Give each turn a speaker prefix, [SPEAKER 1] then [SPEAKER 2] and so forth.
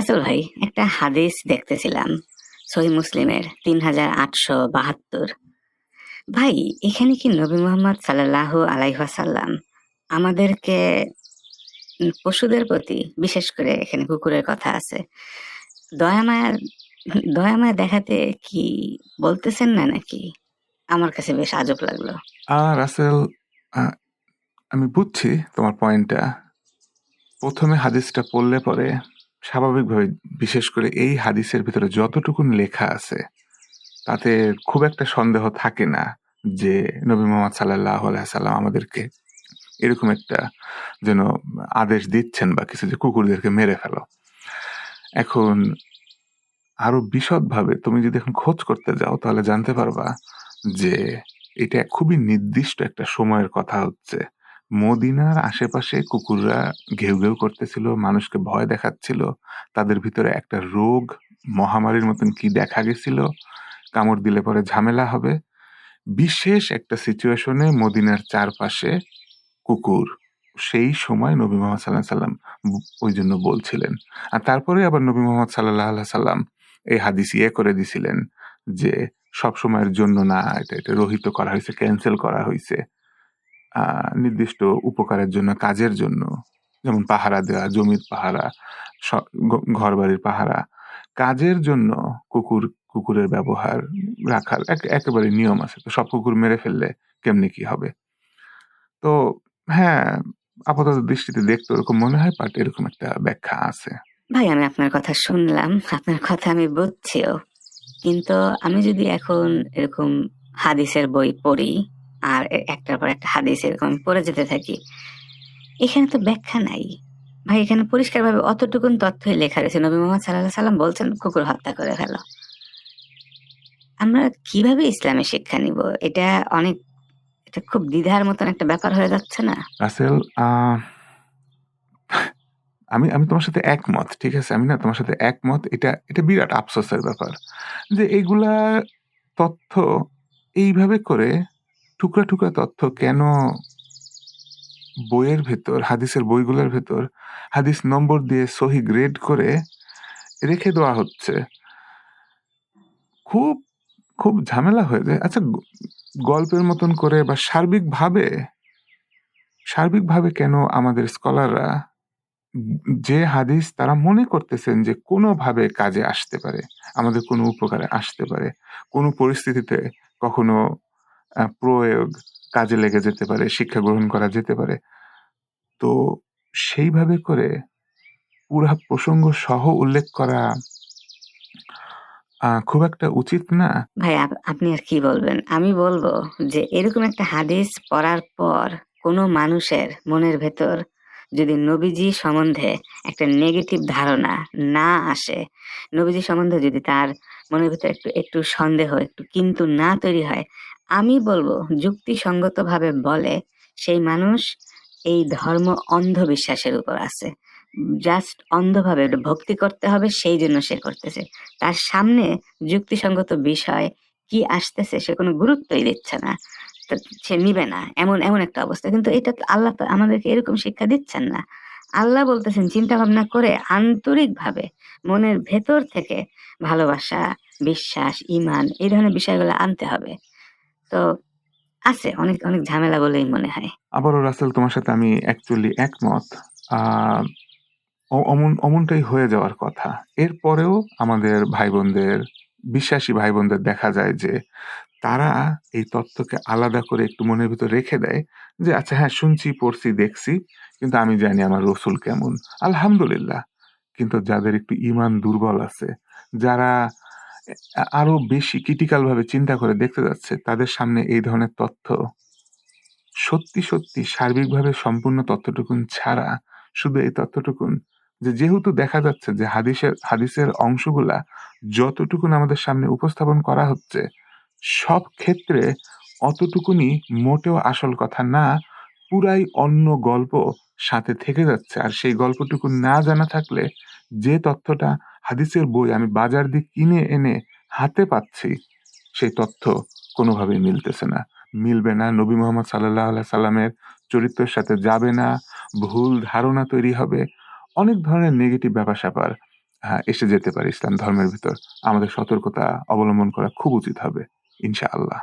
[SPEAKER 1] আসল ভাই, একটা হাদিস দেখতেছিলাম। সহি মুসলিমের তিন হাজার আটশো বাহাত্তর। ভাই, এখানে কি নবী মোহাম্মদ সাল্লাহ আলাইহাসাল্লাম আমাদেরকে পশুদের প্রতি, বিশেষ করে এখানে কুকুরের কথা আছে দয়ামায়া দয়ামায়া দেখাতে কি বলতেছেন না নাকি? আমার কাছে বেশ আজব লাগল।
[SPEAKER 2] আর রাসেল আমি বুঝছি তোমার পয়েন্টটা। প্রথমে হাদিসটা পড়লে পরে স্বাভাবিকভাবে, বিশেষ করে এই হাদিসের ভিতরে যতটুকুন লেখা আছে, তাতে খুব একটা সন্দেহ থাকে না যে নবী মোহাম্মদ সাল্লাহ সাল্লাম আমাদেরকে এরকম একটা যেন আদেশ দিচ্ছেন বা কিছু যে কুকুরদেরকে মেরে ফেলো। এখন আরও বিশদভাবে তুমি যদি এখন খোঁজ করতে যাও, তাহলে জানতে পারবা যে এটা খুবই নির্দিষ্ট একটা সময়ের কথা হচ্ছে। মদিনার আশেপাশে কুকুররা ঘেউ ঘেউ করতেছিল, মানুষকে ভয় দেখাচ্ছিল। তাদের ভিতরে একটা রোগ মহামারীর মতন কি দেখা গেছিল, কামড় দিলে পরে ঝামেলা হবে। বিশেষ একটা সিচুয়েশনে মদিনার চারপাশে কুকুর। সেই সময় নবী মোহাম্মদ সাল্লাহ সাল্লাম ওই জন্য বলছিলেন। আর তারপরে আবার নবী মোহাম্মদ সাল্লাহ সাল্লাম এই হাদিস ইয়ে করে দিছিলেন যে সব সময়ের জন্য না, এটা এটা রহিত করা হয়েছে ক্যান্সেল করা হয়েছে। নির্দিষ্ট উপকারের জন্য, কাজের জন্য, যেমন পাহারা দেওয়া জমির পাহারা ঘর বাড়ির পাহারা, কাজের জন্য কুকুর, কুকুরের ব্যবহার রাখার এক- একেবারে নিয়ম আছে। তো সব কুকুর মেরে ফেললে কেমনি কি হবে? তো হ্যাঁ আপাতত দৃষ্টিতে দেখতে ওরকম মনে হয় বাট এরকম একটা ব্যাখ্যা আছে।
[SPEAKER 1] ভাই, আমি আপনার কথা শুনলাম। আপনার কথা আমি বুঝছিও। কিন্তু আমি যদি এখন এরকম হাদিসের বই পড়ি আর একটার পর একটা হাদিস এরকম পড়ে যেতে থাকি। এখানে তো ব্যাখ্যা নাই। ভাই এখানে পরিষ্কারভাবে অতটুকুন তথ্যই লেখা রয়েছে। নবী মোহাম্মদ সাল্লাহ সাল্লাম বলছেন কুকুর হত্যা করে ফেলো। আমরা কীভাবে ইসলামে শিক্ষা নিব? এটা অনেক এটা খুব দ্বিধার মতন একটা ব্যাপার হয়ে যাচ্ছে না?
[SPEAKER 2] আহ, আমি আমি তোমার সাথে একমত ঠিক আছে? আমি না তোমার সাথে একমত। এটা এটা বিরাট আফসোসের ব্যাপার যে এইগুলা তথ্য এইভাবে করে টুকরা টুকরা তথ্য কেন বইয়ের ভেতর, হাদিসের বইগুলোর ভেতর হাদিস নম্বর দিয়ে সহি গ্রেড করে রেখে দেওয়া হচ্ছে? খুব খুব ঝামেলা হয়ে যায়। আচ্ছা গল্পের মতন করে বা সার্বিকভাবে সার্বিকভাবে কেন আমাদের স্কলাররা যে হাদিস তারা মনে করতেছেন যে কোনোভাবে কাজে আসতে পারে, আমাদের কোনো উপকারে আসতে পারে, কোনো পরিস্থিতিতে কখনো প্রয়োগ কাজে লেগে যেতে পারে, শিক্ষা গ্রহণ করা যেতে পারে। তো সেইভাবে করে পুরা প্রসঙ্গ সহ উল্লেখ করা খুব একটা উচিত না।
[SPEAKER 1] ভাই আপনি আর কি বলবেন? আমি বলব যে এরকম একটা হাদিস পড়ার পর কোনো মানুষের মনের ভেতর যদি নবীজি সম্বন্ধে একটা নেগেটিভ ধারণা না আসে, নবীজি সম্বন্ধে যদি তার মনের ভেতর একটু একটু সন্দেহ, একটু কিন্তু না তৈরি হয় আমি বলব, যুক্তিসঙ্গতভাবে বলে সেই মানুষ এই ধর্ম অন্ধবিশ্বাসের উপর আছে। জাস্ট অন্ধভাবে ভক্তি করতে হবে, সেই জন্য সে করতেছে। তার সামনে যুক্তিসঙ্গত বিষয় কি আসতেছে সে কোনো গুরুত্বই দিচ্ছে না। সে নিবে না, এমন এমন একটা অবস্থা। কিন্তু এটা তো আল্লাহ আমাদেরকে এরকম শিক্ষা দিচ্ছেন না। আল্লাহ বলতেছেন চিন্তা ভাবনা করে আন্তরিকভাবে মনের ভেতর থেকে ভালোবাসা, বিশ্বাস ইমান এই ধরনের বিষয়গুলো আনতে হবে। তো আছে, অনেক অনেক ঝামেলা বলেই মনে হয়।
[SPEAKER 2] আবারও রাসেল, তোমার সাথে আমি অ্যাকচুয়ালি একমত। অমন, অমনটাই হয়ে যাওয়ার কথা। এরপরেও আমাদের ভাই বোনদের বিশ্বাসী ভাই বোনদের দেখা যায় যে তারা এই তত্ত্বকে আলাদা করে একটু মনের ভিতর রেখে দেয় যে আচ্ছা হ্যাঁ শুনছি, পড়ছি, দেখছি, কিন্তু আমি জানি আমার রসুল কেমন। আলহামদুলিল্লাহ। কিন্তু যাদের একটু ইমান দুর্বল আছে, যারা আরও বেশি ক্রিটিক্যাল ভাবে চিন্তা করে দেখতে যাচ্ছে তাদের সামনে এই ধরনের তথ্য। সত্যি সত্যি সার্বিকভাবে সম্পূর্ণ তথ্যটুকুন ছাড়া শুধু এই তথ্যটুকুন যে, যেহেতু দেখা যাচ্ছে যে, হাদিসের হাদিসের অংশগুলা যতটুকুন আমাদের সামনে উপস্থাপন করা হচ্ছে, সব ক্ষেত্রে অতটুকুনি মোটেও আসল কথা না, পুরাই অন্য গল্প সাথে থেকে যাচ্ছে। আর সেই গল্পটুকু না জানা থাকলে যে তথ্যটা হাদিসের বই আমি বাজার দিয়ে কিনে এনে হাতে পাচ্ছি সেই তথ্য কোনোভাবেই মিলতেছে না। মিলবে না নবী মোহাম্মদ সাল্লাহ সাল্লামের চরিত্রের সাথে যাবে না ভুল ধারণা তৈরি হবে অনেক ধরনের নেগেটিভ ব্যাপার স্যাপার আহ, এসে যেতে পারে ইসলাম ধর্মের ভিতর। আমাদের সতর্কতা অবলম্বন করা খুব উচিত হবে ইনশাআল্লাহ।